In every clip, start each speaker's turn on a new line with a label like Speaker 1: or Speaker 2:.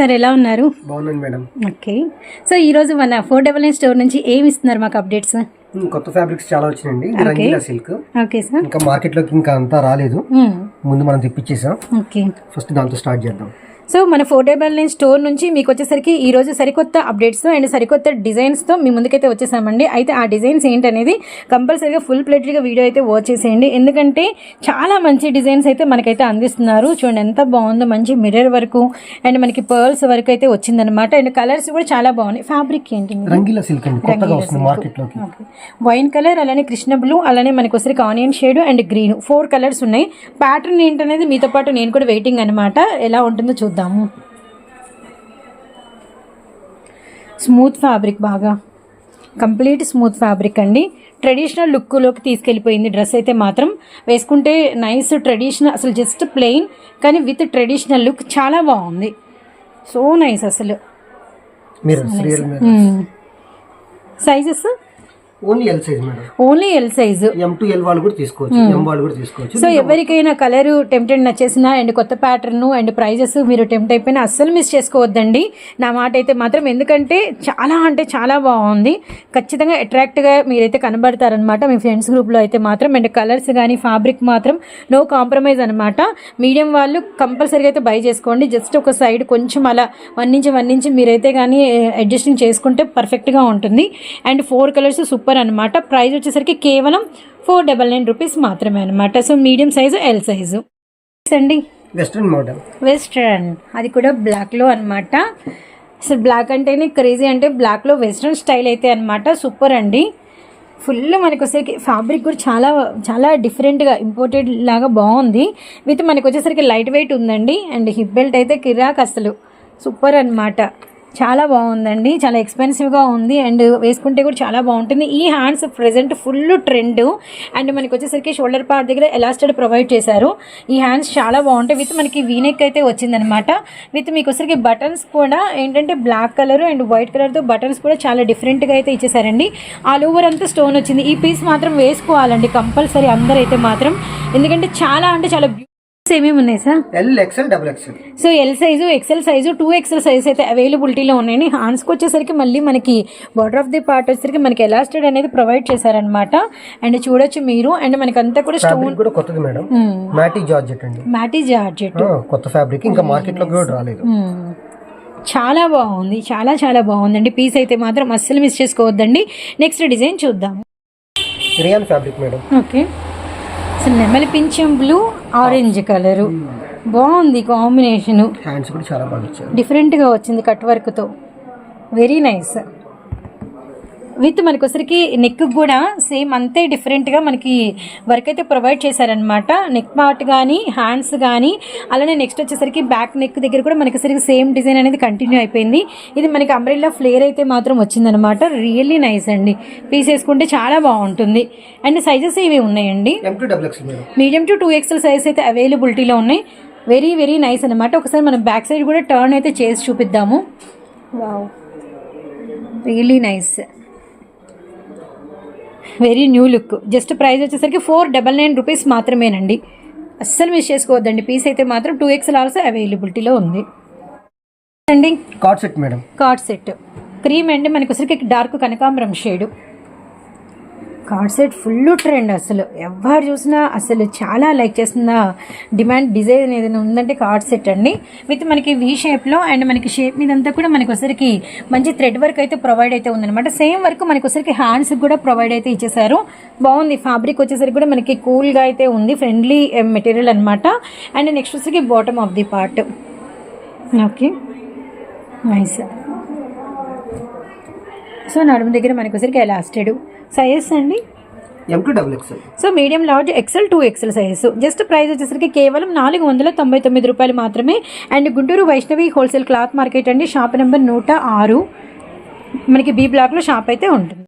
Speaker 1: Sir ఎలా ఉన్నారు?
Speaker 2: బాగున్నాను మేడం.
Speaker 1: ఓకే. సో ఈరోజు మన ఫోర్ డబల్ నైన్ స్టోర్ నుంచి ఏమి ఇస్తున్నారు మాకు అప్డేట్స్?
Speaker 2: కొత్త ఫ్యాబ్రిక్స్ చాలా వచ్చినాయండి. రంగీలా సిల్క్.
Speaker 1: Okay sir.
Speaker 2: ఇంకా మార్కెట్లోకి ఇంకా అంతా రాలేదు. ముందు మనం తెప్పించేసాం.
Speaker 1: ఓకే.
Speaker 2: ఫస్ట్ దాంతో స్టార్ట్ చేద్దాం.
Speaker 1: సో మన ఫోర్ డబల్ నైన్ స్టోర్ నుంచి మీకు వచ్చేసరికి ఈ రోజు సరికొత్త అప్డేట్స్ అండ్ సరికొత్త డిజైన్స్తో మీ ముందుకైతే వచ్చేసామండి. అయితే ఆ డిజైన్స్ ఏంటనేది కంపల్సరీగా ఫుల్ ప్లేట్గా వీడియో అయితే వాచ్ చేసేయండి. ఎందుకంటే చాలా మంచి డిజైన్స్ అయితే మనకైతే అందిస్తున్నారు. చూడండి ఎంత బాగుందో మంచి మిర్రర్ వరకు అండ్ మనకి పర్ల్స్ వరకు అయితే వచ్చిందనమాట అండ్ కలర్స్ కూడా చాలా బాగున్నాయి. ఫ్యాబ్రిక్ ఏంటి?
Speaker 2: రంగీలా సిల్క్
Speaker 1: వైన్ కలర్ అలానే కృష్ణ బ్లూ అలానే మనకి వచ్చరికి onion shade and green four colours ఉన్నాయి. ప్యాటర్న్ ఏంటనేది మీతో పాటు నేను కూడా వెయిటింగ్ అనమాట ఎలా ఉంటుందో చూద్దాము. స్మూత్ ఫ్యాబ్రిక్ బాగా. కంప్లీట్ స్మూత్ ఫ్యాబ్రిక్ అండి. ట్రెడిషనల్ లుక్లోకి తీసుకెళ్ళిపోయింది డ్రెస్ అయితే మాత్రం. వేసుకుంటే నైస్ ట్రెడిషనల్ అసలు జస్ట్ ప్లెయిన్ కానీ విత్ ట్రెడిషనల్ లుక్ చాలా బాగుంది. సో నైస్ అసలు. Sizes?
Speaker 2: Only L size madam.
Speaker 1: Only L size
Speaker 2: M to L వాళ్ళు కూడా తీసుకోవచ్చు. ఎం వాళ్ళు కూడా తీసుకోవచ్చు.
Speaker 1: సో ఎవరికైనా కలర్ టెంప్టెడ్ నచ్చేసిన అండ్ కొత్త ప్యాటర్న్ అండ్ ప్రైజెస్ మీరు టెంప్ట్ అయిపోయినా అస్సలు మిస్ చేసుకోవద్దండి. నా మాట అయితే మాత్రం ఎందుకంటే చాలా అంటే చాలా బాగుంది. ఖచ్చితంగా అట్రాక్ట్గా మీరైతే కనబడతారనమాట మీ ఫ్రెండ్స్ గ్రూప్లో అయితే మాత్రం అండ్ కలర్స్ కానీ ఫ్యాబ్రిక్ మాత్రం నో కాంప్రమైజ్ అనమాట మీడియం వాళ్ళు కంపల్సరీగా అయితే బై చేసుకోండి. జస్ట్ ఒక సైడ్ కొంచెం అలా వన్ నుంచి వన్ నుంచి మీరైతే కానీ అడ్జస్టింగ్ చేసుకుంటే పర్ఫెక్ట్గా ఉంటుంది. అండ్ ఫోర్ కలర్స్ సూపర్ అనమాట ప్రైస్ వచ్చేసరికి కేవలం ఫోర్ డబల్ నైన్ రూపీస్ మాత్రమే అనమాట so medium size L size అండి.
Speaker 2: వెస్ట్రన్ మోడల్
Speaker 1: వెస్ట్రన్ అది కూడా బ్లాక్లో అనమాట అసలు బ్లాక్ అంటేనే క్రేజీ అంటే బ్లాక్లో వెస్ట్రన్ స్టైల్ అయితే అనమాట సూపర్ అండి. ఫుల్ మనకి వచ్చేసరికి ఫ్యాబ్రిక్ కూడా చాలా చాలా డిఫరెంట్గా ఇంపోర్టెడ్ లాగా బాగుంది. విత్ మనకి వచ్చేసరికి లైట్ వెయిట్ ఉందండి. అండ్ హిప్ బెల్ట్ అయితే కిరాక్ అసలు. సూపర్ అన్నమాట. చాలా బాగుందండి. చాలా ఎక్స్పెన్సివ్గా ఉంది అండ్ వేసుకుంటే కూడా చాలా బాగుంటుంది. ఈ hands present full trend and మనకి వచ్చేసరికి షోల్డర్ పార్ట్ దగ్గర ఎలాస్టెడ్ ప్రొవైడ్ చేశారు. ఈ హ్యాండ్స్ చాలా బాగుంటాయి. విత్ మనకి వీనెక్ అయితే వచ్చిందనమాట విత్ మీకు వచ్చరికి బటన్స్ కూడా ఏంటంటే బ్లాక్ కలర్ అండ్ వైట్ కలర్తో బటన్స్ కూడా చాలా డిఫరెంట్గా అయితే ఇచ్చేసారండి. ఆల్ ఓవర్ అంతా స్టోన్ వచ్చింది. ఈ పీస్ మాత్రం వేసుకోవాలండి. కంపల్సరీ అందరైతే మాత్రం. ఎందుకంటే చాలా అంటే చాలా ఏమేమి ఉన్నాయి sir?
Speaker 2: L double
Speaker 1: so L size XL size two XL size అయితే అవైలబిలిటీలో ఉన్నాయండి. హ్యాండ్స్కి వచ్చేసరికి మళ్ళీ మనకి బార్డర్ ఆఫ్ ది పార్ట్ వచ్చేసరికి మనకి ఎలాస్టెడ్ అనేది ప్రొవైడ్ చేశారనమాట అండ్ చూడొచ్చు మీరు. అండ్ మనకి అంతా కూడా స్టోన్
Speaker 2: కూడా కొత్తది మేడం. మ్యాటీ జార్జెట్ అండి.
Speaker 1: మ్యాటీ జార్జెట్
Speaker 2: కొత్త ఫ్యాబ్రిక్ ఇంకా మార్కెట్లోకి కూడా రాలేదు.
Speaker 1: చాలా బాగుంది. చాలా చాలా బాగుందండి. పీస్ అయితే మాత్రం అస్సలు మిస్ చేసుకోవద్దండి. నెక్స్ట్ డిజైన్ చూద్దాం.
Speaker 2: Rayon fabric madam.
Speaker 1: ఓకే అసలు నెమలి పింఛం బ్లూ ఆరెంజ్ కలరు బాగుంది కాంబినేషను
Speaker 2: హ్యాండ్స్ కూడా చాలా బాగా
Speaker 1: డిఫరెంట్గా వచ్చింది కట్ వర్క్తో వెరీ నైస్ విత్ మనకి వచ్చరికి నెక్ కూడా సేమ్ అంతే డిఫరెంట్గా మనకి వర్క్ అయితే ప్రొవైడ్ చేశారనమాట నెక్ పార్ట్ కానీ హ్యాండ్స్ కానీ అలానే నెక్స్ట్ వచ్చేసరికి బ్యాక్ నెక్ దగ్గర కూడా మనకి సరికి సేమ్ డిజైన్ అనేది కంటిన్యూ అయిపోయింది. ఇది మనకి అంబ్రెల్లా ఫ్లేర్ అయితే మాత్రం వచ్చిందనమాట రియల్లీ నైస్ అండి. పీస్ వేసుకుంటే చాలా బాగుంటుంది. అండ్ సైజెస్ ఇవి ఉన్నాయండి? Medium to two XL size అయితే అవైలబిలిటీలో ఉన్నాయి. వెరీ వెరీ నైస్ అనమాట ఒకసారి మనం బ్యాక్ సైడ్ కూడా టర్న్ అయితే చేసి చూపిద్దాము. Wow really nice very new look. Just price వచ్చేసరికి ఫోర్ డబల్ నైన్ రూపీస్ మాత్రమేనండి. అస్సలు మిస్ చేసుకోవద్దండి. పీస్ అయితే మాత్రం టూ ఎక్స్ఎల్ ఆల్సో అవైలబిలిటీలో ఉంది. అండి.
Speaker 2: Cord set madam
Speaker 1: cord set cream అండి. మనకి వచ్చరికి డార్క్ కనకాంబరం shade. Cord set full trend అసలు. ఎవరు చూసినా అసలు చాలా లైక్ చేస్తున్న డిమాండ్ డిజైన్ ఏదైనా ఉందంటే కార్డ్ సెట్ అండి. విత్ మనకి వి షేప్లో అండ్ మనకి షేప్ మీద అంతా కూడా మనకి ఒకసారికి మంచి థ్రెడ్ వర్క్ అయితే ప్రొవైడ్ అయితే ఉందన్నమాట. సేమ్ వర్క్ మనకి ఒకసారికి హ్యాండ్స్కి కూడా ప్రొవైడ్ అయితే ఇచ్చేసారు బాగుంది. ఫ్యాబ్రిక్ వచ్చేసరికి కూడా మనకి కూల్గా అయితే ఉంది. ఫ్రెండ్లీ మెటీరియల్ అనమాట అండ్ నెక్స్ట్ వచ్చేసరికి bottom of the part okay nice so నడుము దగ్గర మనకి ఒకసారికి ఎలాస్టెడ్ సైజెస్ అండి? So medium large XL two XL sizes just price వచ్చేసరికి కేవలం నాలుగు వందల తొంభై తొమ్మిది రూపాయలు మాత్రమే. And Guntur Vaishnavi wholesale cloth market అండి. షాప్ నెంబర్ నూట ఆరు. మనకి బీ బ్లాక్లో షాప్ అయితే ఉంటుంది.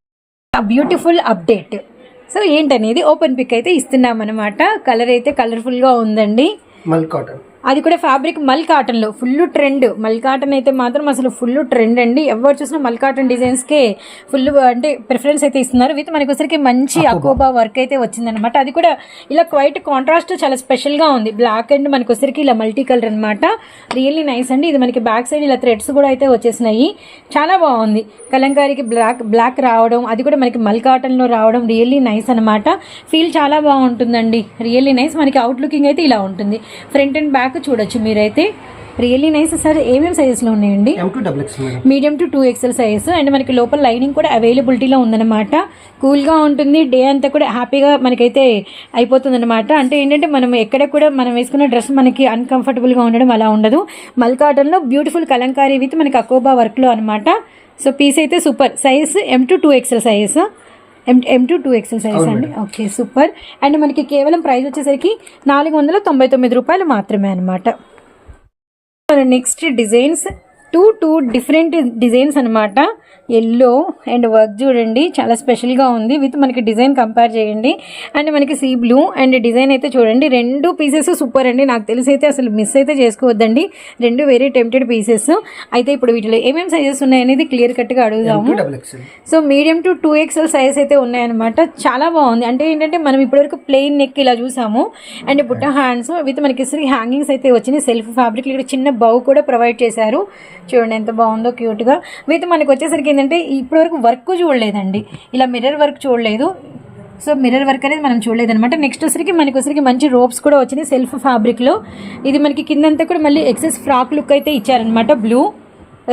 Speaker 1: బ్యూటిఫుల్ అప్డేట్ సో ఏంటనేది ఓపెన్ పిక్ అయితే ఇస్తున్నాం అనమాట కలర్ అయితే కలర్ఫుల్గా ఉందండి.
Speaker 2: మల్ కాటన్
Speaker 1: అది కూడా ఫ్యాబ్రిక్ మల్ కాటన్లో ఫుల్ ట్రెండ్ మల్ కాటన్ అయితే మాత్రం అసలు ఫుల్ ట్రెండ్ అండి. ఎవరు చూసినా మల్ కాటన్ డిజైన్స్కే ఫుల్ అంటే ప్రిఫరెన్స్ అయితే ఇస్తున్నారు. విత్ మనకి వచ్చరికి మంచి అకోబా వర్క్ అయితే వచ్చిందనమాట అది కూడా ఇలా క్వైట్ కాంట్రాస్ట్ చాలా స్పెషల్గా ఉంది. బ్లాక్ అండ్ మనకి వచ్చరికి ఇలా మల్టీ కలర్ అనమాట రియల్లీ నైస్ అండి. ఇది మనకి బ్యాక్ సైడ్ ఇలా థ్రెడ్స్ కూడా అయితే వచ్చేసినాయి. చాలా బాగుంది. కలంకారీకి బ్లాక్ బ్లాక్ రావడం అది కూడా మనకి మల్ కాటన్లో రావడం రియల్లీ నైస్ అనమాట ఫీల్ చాలా బాగుంటుందండి. రియల్లీ నైస్ మనకి అవుట్ లుకింగ్ అయితే ఇలా ఉంటుంది. ఫ్రంట్ అండ్ బ్యాక్ చూడొచ్చు మీరైతే. రియల్లీ నైస్ సార్ ఏమేమి సైజెస్లో ఉన్నాయండి? Medium to two XL size and మనకి లోపల లైనింగ్ కూడా అవైలబిలిటీలో ఉందన్నమాట. కూల్గా ఉంటుంది. డే అంతా కూడా హ్యాపీగా మనకైతే అయిపోతుంది అనమాట అంటే ఏంటంటే మనం ఎక్కడ కూడా మనం వేసుకున్న డ్రెస్ మనకి అన్కంఫర్టబుల్గా ఉండడం అలా ఉండదు. మల్ కాటన్లో బ్యూటిఫుల్ కలంకారీ విత్ మనకి అకోబా వర్క్లో అనమాట సో పీస్ అయితే super size M to two XL size M M to two XL size అండి. ఓకే సూపర్ అండ్ మనకి కేవలం ప్రైస్ వచ్చేసరికి నాలుగు వందల తొంభై తొమ్మిది రూపాయలు మాత్రమే అనమాట next designs two two different designs అనమాట ఎల్లో అండ్ వర్క్ చూడండి చాలా స్పెషల్గా ఉంది. విత్ మనకి డిజైన్ కంపేర్ చేయండి. అండ్ మనకి సీ బ్లూ అండ్ డిజైన్ అయితే చూడండి రెండు పీసెస్ సూపర్ అండి. నాకు తెలిసి అయితే అసలు మిస్ అయితే చేసుకోవద్దండి. రెండు వెరీ టెంప్టెడ్ పీసెస్ అయితే ఇప్పుడు వీటిలో ఏమేమి సైజెస్ ఉన్నాయనేది క్లియర్ కట్గా అడుగుదాము. So medium to two XL size అయితే ఉన్నాయన్నమాట. చాలా బాగుంది. అంటే ఏంటంటే మనం ఇప్పటివరకు ప్లెయిన్ నెక్ ఇలా చూసాము. అండ్ బుట్ట హ్యాండ్స్ విత్ మనకి హ్యాంగింగ్స్ అయితే వచ్చినాయి. సెల్ఫ్ ఫ్యాబ్రిక్ ఇక్కడ చిన్న బౌ కూడా ప్రొవైడ్ చేశారు. చూడండి ఎంత బాగుందో క్యూట్గా. విత్ మనకు వచ్చేసరికి ఏంటంటే ఇప్పటివరకు వర్క్ చూడలేదండి. ఇలా మిర్రర్ వర్క్ చూడలేదు. సో మిర్రర్ వర్క్ అనేది మనం చూడలేదనమాట నెక్స్ట్ వచ్చరికి మనకి వచ్చరికి మంచి రోప్స్ కూడా వచ్చినాయి సెల్ఫ్ ఫ్యాబ్రిక్లో. ఇది మనకి కిందంతా కూడా మళ్ళీ ఎక్సెస్ ఫ్రాక్ లుక్ అయితే ఇచ్చారనమాట blue.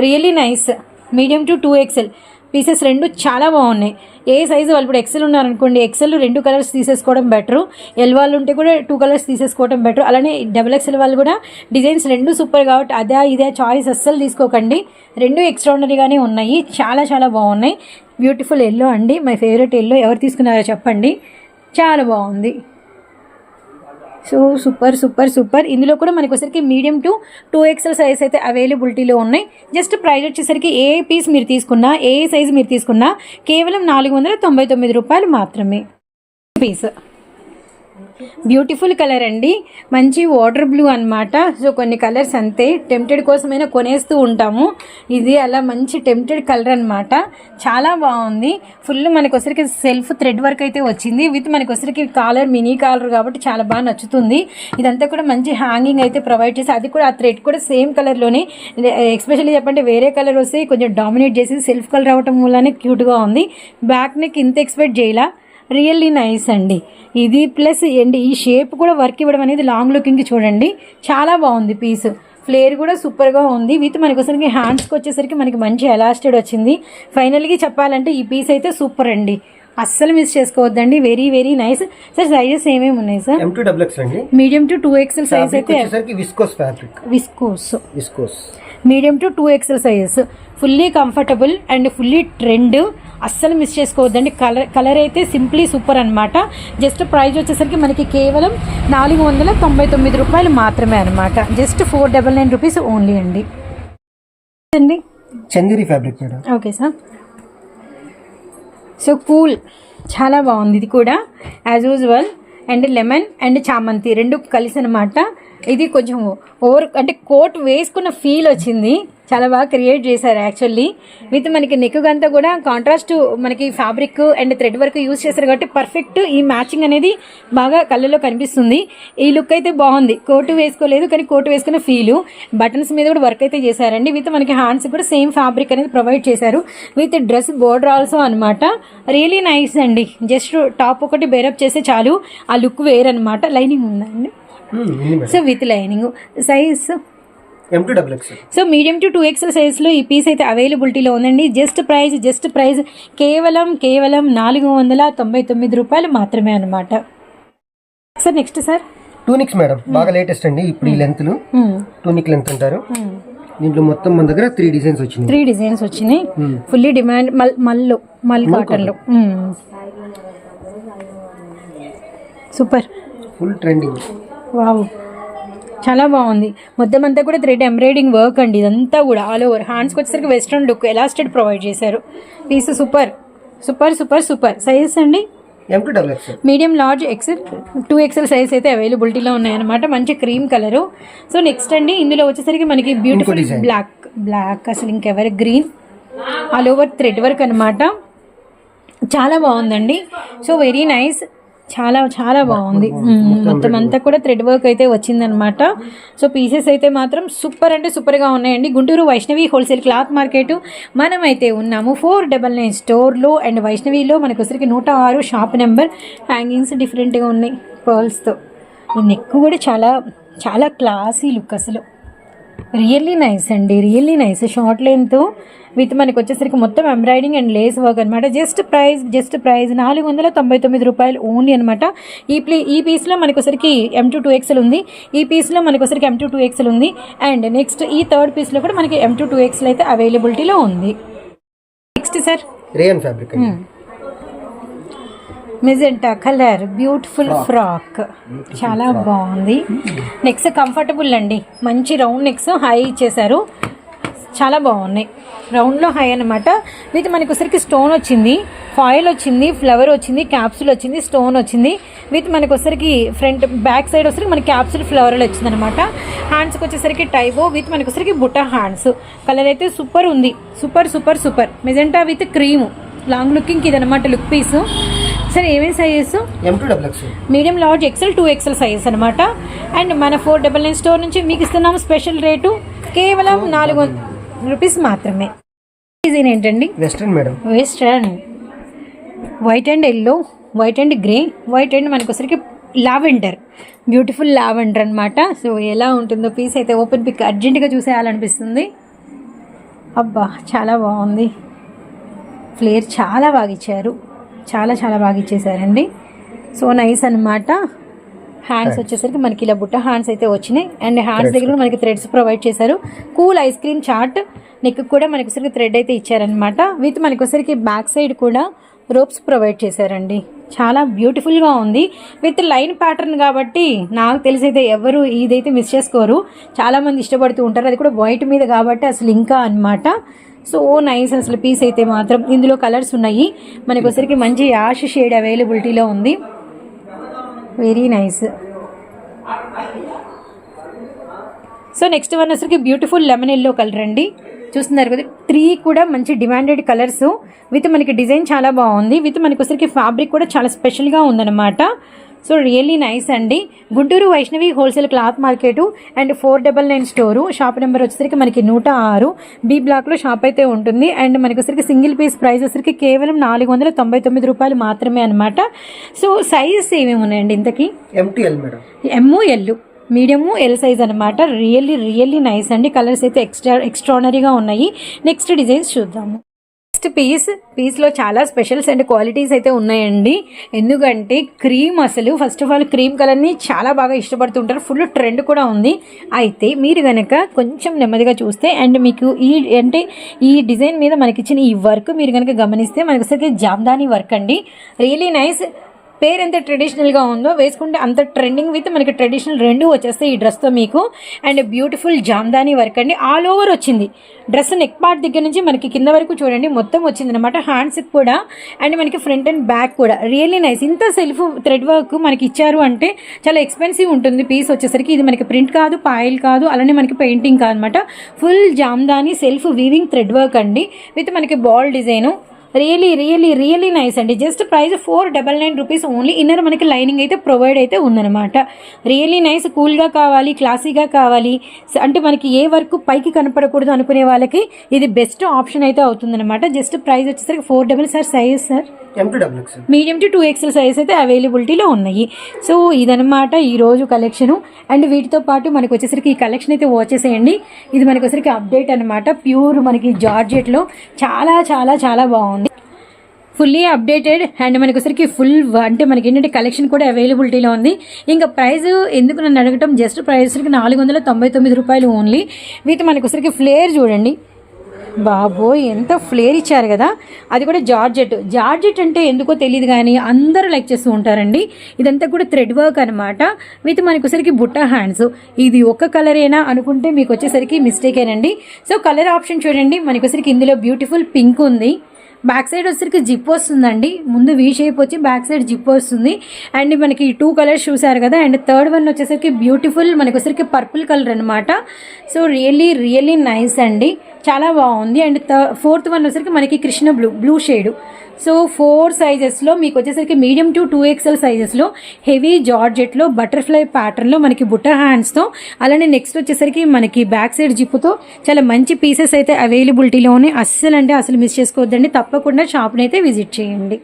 Speaker 1: Really nice. Medium to two XL pieces రెండు చాలా బాగున్నాయి. ఏ సైజు వాళ్ళు ఇప్పుడు ఎక్సెల్ ఉన్నారనుకోండి ఎక్సెల్ రెండు కలర్స్ తీసేసుకోవడం బెటర్. ఎల్ వాళ్ళు ఉంటే కూడా టూ కలర్స్ తీసేసుకోవడం బెటర్. అలానే డబుల్ ఎక్సెల్ వాళ్ళు కూడా డిజైన్స్ రెండు సూపర్ కాబట్టి అదే ఇదే చాయిస్ అస్సలు తీసుకోకండి. రెండు ఎక్స్ట్రాడనరీగానే ఉన్నాయి. చాలా చాలా బాగున్నాయి. బ్యూటిఫుల్ ఎల్లో అండి. మై ఫేవరెట్ ఎల్లో ఎవరు తీసుకున్నారో చెప్పండి. చాలా బాగుంది. So super super super. ఇందులో కూడా మనకి వచ్చరికి medium to two XL size అయితే అవైలబిలిటీలో ఉన్నాయి. జస్ట్ ప్రైస్ వచ్చేసరికి ఏ పీస్ మీరు తీసుకున్నా ఏ సైజ్ మీరు తీసుకున్నా కేవలం నాలుగు వందల తొంభై తొమ్మిది రూపాయలు మాత్రమే. పీస్ బ్యూటిఫుల్ కలర్ అండి. మంచి వాటర్ బ్లూ అన్నమాట. సో కొన్ని కలర్స్ అంతే. టెంప్టెడ్ కోసమైనా కొనేస్తూ ఉంటాము. ఇది అలా మంచి టెంప్టెడ్ కలర్ అనమాట చాలా బాగుంది. ఫుల్ మనకొసరికి సెల్ఫ్ థ్రెడ్ వర్క్ అయితే వచ్చింది. విత్ మనకొసరికి వచ్చరికి కాలర్ మినీ కాలర్ కాబట్టి చాలా బాగా నచ్చుతుంది. ఇదంతా కూడా మంచి హ్యాంగింగ్ అయితే ప్రొవైడ్ చేసి అది కూడా ఆ థ్రెడ్ కూడా సేమ్ కలర్లోనే. ఎస్పెషల్లీ చెప్పంటే వేరే కలర్ వస్తే కొంచెం డామినేట్ చేసి సెల్ఫ్ కలర్ అవ్వటం వల్లనే క్యూట్గా ఉంది. బ్యాక్ నెక్ ఇంత ఎక్స్పెక్ట్ చేయలా. రియల్లీ నైస్ అండి. ఇది ప్లస్ అండి ఈ షేప్ కూడా వర్క్ ఇవ్వడం అనేది లాంగ్ లుకింగ్ చూడండి. చాలా బాగుంది పీస్. ఫ్లేర్ కూడా సూపర్గా ఉంది. విత్ మనకి వచ్చరికి హ్యాండ్స్కి వచ్చేసరికి మనకి మంచి ఎలాస్టెడ్ వచ్చింది. ఫైనల్గా చెప్పాలంటే ఈ పీస్ అయితే సూపర్ అండి. అస్సలు మిస్ చేసుకోవద్దండి. Very very nice. Sir sizes ఏమేమి ఉన్నాయి sir?
Speaker 2: M two double X అండి.
Speaker 1: Medium to two XL size అయితే
Speaker 2: వచ్చేసరికి viscose fabric
Speaker 1: viscose
Speaker 2: viscose
Speaker 1: medium to two XL sizes fully comfortable and fully trend అస్సలు miss చేసుకోవద్దండి. Colour colour అయితే simply super అనమాట just price వచ్చేసరికి మనకి కేవలం నాలుగు వందల తొంభై తొమ్మిది రూపాయలు మాత్రమే అనమాట just four double nine rupees only అండి. అండి
Speaker 2: Chanderi fabric madam.
Speaker 1: Okay sir so cool చాలా బాగుంది. ఇది కూడా as usual and lemon and చామంతి రెండు కలిసి అనమాట ఇది కొంచెం ఓవర్ అంటే కోట్ వేసుకున్న ఫీల్ వచ్చింది. చాలా బాగా క్రియేట్ చేశారు యాక్చువల్లీ విత్ మనకి నెక్ అంతా కూడా కాంట్రాస్ట్ మనకి fabric and thread work use చేశారు కాబట్టి పర్ఫెక్ట్ ఈ మ్యాచింగ్ అనేది బాగా కళ్ళలో కనిపిస్తుంది. ఈ లుక్ అయితే బాగుంది. కోటు వేసుకోలేదు కానీ కోటు వేసుకున్న ఫీలు బటన్స్ మీద కూడా వర్క్ అయితే చేశారండి. విత్ మనకి హ్యాండ్స్ కూడా సేమ్ ఫ్యాబ్రిక్ అనేది ప్రొవైడ్ చేశారు. విత్ డ్రెస్ బోర్డర్ ఆల్సో అనమాట రియలీ నైస్ అండి. జస్ట్ టాప్ ఒకటి బేరప్ చేస్తే చాలు. ఆ లుక్ వేరనమాట లైనింగ్ ఉందండి so with lining size so medium to two XL సైజ్లో ఈ పీస్ అయితే అవైలబిలిటీలో ఉందండి. జస్ట్ ప్రైస్ జస్ట్ ప్రైస్ కేవలం కేవలం నాలుగు వందల తొంభై తొమ్మిది రూపాయలు మాత్రమే అనమాట sir next sir
Speaker 2: tunics madam బాగా లేటెస్ట్ అండి ఇప్పుడు ఈ లెంత్లు టూనిక్ లెంత్ అంటారు. దీంట్లో మొత్తం మన దగ్గర త్రీ డిజైన్స్ వచ్చినాయి.
Speaker 1: త్రీ డిజైన్స్ వచ్చినాయి. ఫుల్లీ డిమాండ్ మల్ మల్లో మల్ కాటన్లో సూపర్
Speaker 2: ఫుల్ ట్రెండింగ్
Speaker 1: వావ్ చాలా బాగుంది. మొత్తం అంతా కూడా థ్రెడ్ ఎంబ్రాయిడింగ్ వర్క్ అండి. ఇదంతా కూడా ఆల్ ఓవర్ హ్యాండ్స్కి వచ్చేసరికి వెస్ట్రన్ లుక్ ఎలాస్టెడ్ ప్రొవైడ్ చేశారు. Piece super super super super sizes అండి? Medium large XL two XL size అయితే అవైలబిలిటీలో ఉన్నాయన్నమాట. మంచి క్రీమ్ కలరు సో నెక్స్ట్ అండి ఇందులో వచ్చేసరికి మనకి బ్యూటిఫుల్. బ్లాక్ బ్లాక్ అసలు ఇంకెవరి green all over thread work అనమాట చాలా బాగుందండి. సో వెరీ నైస్ చాలా చాలా బాగుంది. మొత్తం అంతా కూడా థ్రెడ్ వర్క్ అయితే వచ్చిందనమాట సో పీసెస్ అయితే మాత్రం సూపర్ అంటే సూపర్గా ఉన్నాయండి. Guntur Vaishnavi wholesale cloth market మనమైతే ఉన్నాము. ఫోర్ డబల్ నైన్ స్టోర్లో అండ్ వైష్ణవిలో మనకు వచ్చరికి నూట ఆరు షాప్ నెంబర్ హ్యాంగింగ్స్ డిఫరెంట్గా ఉన్నాయి. పర్ల్స్తో నెక్ కూడా చాలా చాలా క్లాసీ లుక్ అసలు. రియల్లీ నైస్ అండి really nice short length with మనకి వచ్చేసరికి మొత్తం ఎంబ్రాయిడింగ్ అండ్ లేస్ వర్క్ అనమాట జస్ట్ ప్రైస్ జస్ట్ ప్రైస్ నాలుగు వందల తొంభై తొమ్మిది రూపాయలు ఓన్లీ అనమాట ఈ ప్లే ఈ పీస్లో మనకి ఒకసారికి ఎం టూ టూ ఎక్స్ఎల్ ఉంది. ఈ పీస్లో మనకి ఒకసారికి ఎం టూ టూ ఎక్స్ఎల్ ఉంది. అండ్ నెక్స్ట్ ఈ థర్డ్ పీస్లో కూడా మనకి ఎం టూ టూ ఎక్స్ఎల్ అయితే అవైలబిలిటీలో ఉంది. Next sir
Speaker 2: rayon fabric
Speaker 1: magenta colour beautiful frock. చాలా బాగుంది. నెక్స్ట్ కంఫర్టబుల్ అండి. మంచి రౌండ్ నెక్స్ హై ఇచ్చేసారు చాలా బాగున్నాయి. రౌండ్లో హై అనమాట విత్ మనకి ఒకసారికి స్టోన్ వచ్చింది ఫాయిల్ వచ్చింది ఫ్లవర్ వచ్చింది క్యాప్సూల్ వచ్చింది స్టోన్ వచ్చింది. విత్ మనకి వచ్చేసరికి ఫ్రంట్ బ్యాక్ సైడ్ వచ్చేసరికి మనకి క్యాప్సూల్ ఫ్లవర్ వచ్చింది అనమాట హ్యాండ్స్కి వచ్చేసరికి టైబో విత్ మనకి వచ్చేసరికి బుట్ట హ్యాండ్స్ కలర్ అయితే సూపర్ ఉంది. Super super super magenta with cream long లుకింగ్కి ఇది అనమాట లుక్ పీసు సరే ఏమేమి sizes
Speaker 2: M to double X
Speaker 1: medium large XL two XL size అనమాట అండ్ మన ఫోర్ డబల్ నైన్ స్టోర్ నుంచి మీకు ఇస్తున్నాము స్పెషల్ రేటు కేవలం నాలుగు వందల రూపీస్ మాత్రమే. డిజైన్ ఏంటండి?
Speaker 2: Western madam
Speaker 1: western white and yellow white and grey white and మనకు వచ్చరికి లావెండర్ బ్యూటిఫుల్ లావెండర్ అనమాట సో ఎలా ఉంటుందో పీస్ అయితే ఓపెన్ పిక్ అర్జెంటుగా చూసేయాలనిపిస్తుంది. అబ్బా చాలా బాగుంది. ఫ్లేర్ చాలా బాగా ఇచ్చారు. చాలా చాలా బాగా ఇచ్చేసారండి సో నైస్ అనమాట హ్యాండ్స్ వచ్చేసరికి మనకి ఇలా బుట్ట హ్యాండ్స్ అయితే వచ్చినాయి. అండ్ హ్యాండ్స్ దగ్గర కూడా మనకి థ్రెడ్స్ ప్రొవైడ్ చేశారు. Cool ice cream chat neck కూడా మనకి ఒకసారికి థ్రెడ్ అయితే ఇచ్చారనమాట విత్ మనకి ఒకసారికి బ్యాక్ సైడ్ కూడా రోప్స్ ప్రొవైడ్ చేశారండి. చాలా బ్యూటిఫుల్గా ఉంది. విత్ లైన్ ప్యాటర్న్ కాబట్టి నాకు తెలిసి అయితే ఎవరు ఇదైతే మిస్ చేసుకోరు. చాలామంది ఇష్టపడుతూ ఉంటారు. అది కూడా వైట్ మీద కాబట్టి అసలు ఇంకా అన్నమాట. సో నైస్ అసలు పీస్ అయితే మాత్రం. ఇందులో కలర్స్ ఉన్నాయి. మనకొసరికి మంచి యాష్ షేడ్ అవైలబిలిటీలో ఉంది. Very nice so next one వచ్చరికి బ్యూటిఫుల్ లెమన్ ఎల్లో కలర్ అండి. చూస్తున్నారు కదా త్రీ కూడా మంచి డిమాండెడ్ కలర్స్ విత్ మనకి డిజైన్ చాలా బాగుంది. విత్ మనకి ఫ్యాబ్రిక్ కూడా చాలా స్పెషల్గా ఉందన్నమాట. సో రియల్లీ నైస్ అండి. Guntur Vaishnavi wholesale cloth market and four double nine store. Shop number వచ్చేసరికి మనకి నూట ఆరు. బి బ్లాక్లో షాప్ అయితే ఉంటుంది. అండ్ మనకి వచ్చరికి సింగిల్ పీస్ ప్రైస్ వచ్చరికి కేవలం నాలుగు వందల తొంభై తొమ్మిది రూపాయలు మాత్రమే అనమాట సో సైజెస్ ఏమేమి ఉన్నాయండి ఇంతకీ?
Speaker 2: M to L madam.
Speaker 1: M L medium L size అనమాట రియల్లీ రియల్లీ నైస్ అండి. కలర్స్ అయితే ఎక్స్ట్రా ఎక్స్ట్రానరీగా ఉన్నాయి. నెక్స్ట్ డిజైన్స్ చూద్దాము. నెక్స్ట్ పీస్ పీస్లో చాలా స్పెషల్స్ అండ్ క్వాలిటీస్ అయితే ఉన్నాయండి. ఎందుకంటే క్రీమ్ అసలు ఫస్ట్ ఆఫ్ ఆల్ క్రీమ్ కలర్ని చాలా బాగా ఇష్టపడుతుంటారు. ఫుల్ ట్రెండ్ కూడా ఉంది. అయితే మీరు కనుక కొంచెం నెమ్మదిగా చూస్తే అండ్ మీకు ఈ అంటే ఈ డిజైన్ మీద మనకి ఇచ్చిన ఈ వర్క్ మీరు కనుక గమనిస్తే మనకి వచ్చేసరికి జామ్దాని వర్క్ అండి. రియలీ నైస్ పేరు ఎంత ట్రెడిషనల్గా ఉందో వేసుకుంటే అంత ట్రెండింగ్ విత్ మనకి ట్రెడిషనల్ రెండు వచ్చేస్తాయి ఈ డ్రెస్తో మీకు. అండ్ బ్యూటిఫుల్ జామ్దాని వర్క్ అండి. ఆల్ ఓవర్ వచ్చింది. డ్రెస్ నెక్ పార్ట్ దగ్గర నుంచి మనకి కింద వరకు చూడండి మొత్తం వచ్చింది అనమాట హ్యాండ్స్కి కూడా. అండ్ మనకి ఫ్రంట్ అండ్ బ్యాక్ కూడా. రియల్లీ నైస్ ఇంత సెల్ఫ్ థ్రెడ్ వర్క్ మనకి ఇచ్చారు అంటే చాలా ఎక్స్పెన్సివ్ ఉంటుంది. పీస్ వచ్చేసరికి ఇది మనకి ప్రింట్ కాదు పాయిల్ కాదు అలానే మనకి పెయింటింగ్ కాదనమాట full jamdani self weaving thread work అండి. విత్ మనకి ball design really really really nice అండి. Just price four double nine rupees only inner మనకి లైనింగ్ అయితే ప్రొవైడ్ అయితే ఉందన్నమాట. రియలీ నైస్ కూల్గా కావాలి క్లాసీగా కావాలి. అంటే మనకి ఏ వర్క్ పైకి కనపడకూడదు అనుకునే వాళ్ళకి ఇది బెస్ట్ ఆప్షన్ అయితే అవుతుందన్నమాట. జస్ట్ ప్రైస్ వచ్చేసరికి four double sir size sir medium to two XL size అయితే అవైలబిలిటీలో ఉన్నాయి. సో ఇదనమాట ఈరోజు కలెక్షను అండ్ వీటితో పాటు మనకు వచ్చేసరికి ఈ కలెక్షన్ అయితే వచ్చేసేయండి ఇది మనకు వచ్చేసరికి అప్డేట్ అనమాట ప్యూర్ మనకి జార్జెట్లో చాలా చాలా చాలా బాగుంది. ఫుల్లీ అప్డేటెడ్ అండ్ మనకి వచ్చరికి ఫుల్ అంటే మనకి ఏంటంటే కలెక్షన్ కూడా అవైలబిలిటీలో ఉంది. ఇంకా ప్రైస్ ఎందుకు నన్ను అడగటం? జస్ట్ ప్రైస్ నాలుగు వందల తొంభై తొమ్మిది రూపాయలు ఓన్లీ వీటి మనకి వచ్చరికి ఫ్లేర్ చూడండి. బాబోయ్ ఎంత ఫ్లేర్ ఇచ్చారు కదా. అది కూడా జార్జెట్. జార్జెట్ అంటే ఎందుకో తెలియదు కానీ అందరూ లైక్ చేస్తూ ఉంటారండి. ఇదంతా కూడా థ్రెడ్ వర్క్ అనమాట విత్ మనకు వచ్చేసరికి బుట్ట హ్యాండ్స్. ఇది ఒక్క కలరేనా అనుకుంటే మీకు వచ్చేసరికి మిస్టేకేనండి సో కలర్ ఆప్షన్ చూడండి. మనకు వచ్చేసరికి ఇందులో బ్యూటిఫుల్ పింక్ ఉంది. బ్యాక్ సైడ్ వచ్చేసరికి జిప్ వస్తుందండి. ముందు వీ షేప్ వచ్చి బ్యాక్ సైడ్ జిప్ వస్తుంది. అండ్ మనకి టూ కలర్స్ చూసారు కదా? అండ్ థర్డ్ వన్ వచ్చేసరికి బ్యూటిఫుల్ మనకి వచ్చేసరికి పర్పుల్ కలర్ అనమాట సో రియల్లీ రియల్లీ నైస్ అండి. చాలా బాగుంది. అండ్ ఫోర్త్ వన్ వచ్చేసరికి మనకి Krishna blue blue shade so four సైజెస్లో మీకు వచ్చేసరికి మీడియం టు టూ ఎక్స్ఎల్ సైజెస్లో హెవీ జార్జెట్లో బటర్ఫ్లై ప్యాటర్న్లో మనకి బుట్ట హ్యాండ్స్తో అలానే నెక్స్ట్ వచ్చేసరికి మనకి బ్యాక్ సైడ్ జిప్పుతో చాలా మంచి పీసెస్ అయితే అవైలబిలిటీలోనే అస్సలు అంటే అసలు మిస్ చేసుకోవద్దండి. తప్పకుండా షాప్ని అయితే విజిట్ చేయండి.